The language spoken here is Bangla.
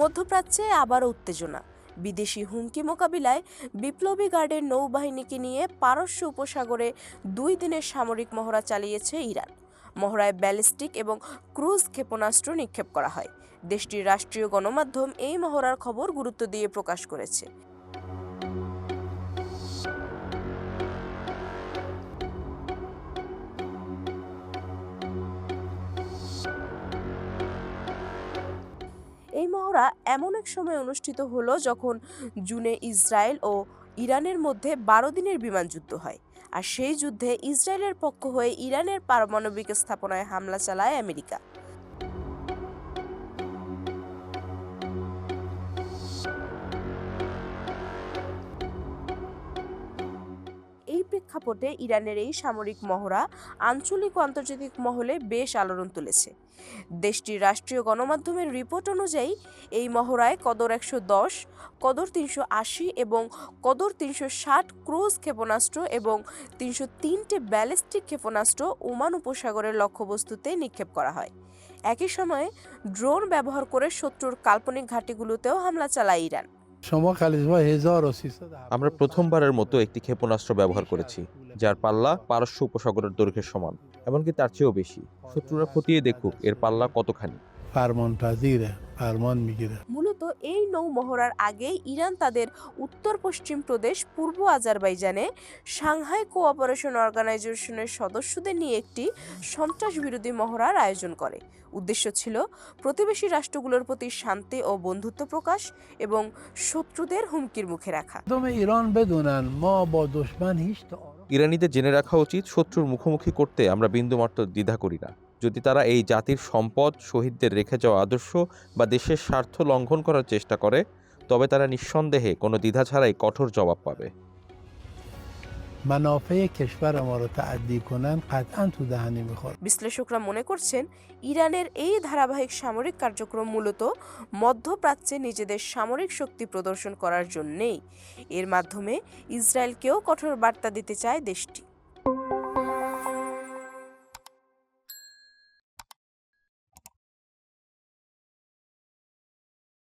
মধ্যপ্রাচ্যে আবারও উত্তেজনা। বিদেশি হুমকি মোকাবিলায় বিপ্লবী গার্ডের নৌবাহিনীকে নিয়ে পারস্য উপসাগরে দুই দিনের সামরিক মহড়া চালিয়েছে ইরান। মহড়ায় ব্যালিস্টিক এবং ক্রুজ ক্ষেপণাস্ত্র নিক্ষেপ করা হয়। দেশটির রাষ্ট্রীয় গণমাধ্যম এই মহড়ার খবর গুরুত্ব দিয়ে প্রকাশ করেছে। এই মহড়া এমন এক সময় অনুষ্ঠিত হলো যখন জুনে ইসরায়েল ও ইরানের মধ্যে বারো দিনের বিমান যুদ্ধ হয়। আর সেই যুদ্ধে ইসরায়েলের পক্ষ হয়ে ইরানের পারমাণবিক স্থাপনায় হামলা চালায় আমেরিকা। প্রেক্ষাপটে ইরানের এই সামরিক মহড়া আঞ্চলিক ও আন্তর্জাতিক মহলে বেশ আলোড়ন তুলেছে। দেশটির রাষ্ট্রীয় গণমাধ্যমের রিপোর্ট অনুযায়ী, এই মহড়ায় কদর একশো দশ, কদর তিনশো আশি এবং কদর তিনশো ষাট ক্রুজ ক্ষেপণাস্ত্র এবং তিনশো তিনটে ব্যালিস্টিক ক্ষেপণাস্ত্র ওমান উপসাগরের লক্ষ্যবস্তুতে নিক্ষেপ করা হয়। একই সময়ে, ড্রোন ব্যবহার করে শত্রুর কাল্পনিক ঘাঁটিগুলোতেও হামলা চালায় ইরান। আমরা প্রথমবারের মতো একটি ক্ষেপণাস্ত্র ব্যবহার করেছি যার পাল্লা পারস্য উপসাগরের দৈর্ঘ্যের সমান এমনকি তার চেয়েও বেশি। শত্রুরা খতিয়ে দেখুক এর পাল্লা কতখানি। তো এই নৌ মহড়ার আগে ইরান তাদের উত্তর পশ্চিম প্রদেশ পূর্ব আজারবাইজানে সাংহাই কোঅপারেশন অর্গানাইজেশনের সদস্যদের নিয়ে একটি সন্ত্রাস বিরোধী মহড়ার আয়োজন করে। উদ্দেশ্য ছিল প্রতিবেশী রাষ্ট্রগুলোর প্রতি শান্তি ও বন্ধুত্ব প্রকাশ এবং শত্রুদের হুমকির মুখে রাখা। ইরানিদের জেনে রাখা উচিত শত্রুর মুখোমুখি করতে আমরা বিন্দুমাত্র দ্বিধা করি না। যদি তারা এই জাতির সম্পদ শহীদদের রেখে যাওয়া আদর্শ বা দেশের স্বার্থ লঙ্ঘন করার চেষ্টা করে তবে তারা নিঃসন্দেহে কোনো দ্বিধা ছাড়াই কঠোর জবাব পাবে। বিশ্লেষকরা মনে করছেন ইরানের এই ধারাবাহিক সামরিক কার্যক্রম মূলত মধ্যপ্রাচ্যে নিজেদের সামরিক শক্তি প্রদর্শন করার জন্যেই। এর মাধ্যমে ইসরায়েলকেও কঠোর বার্তা দিতে চায় দেশটি।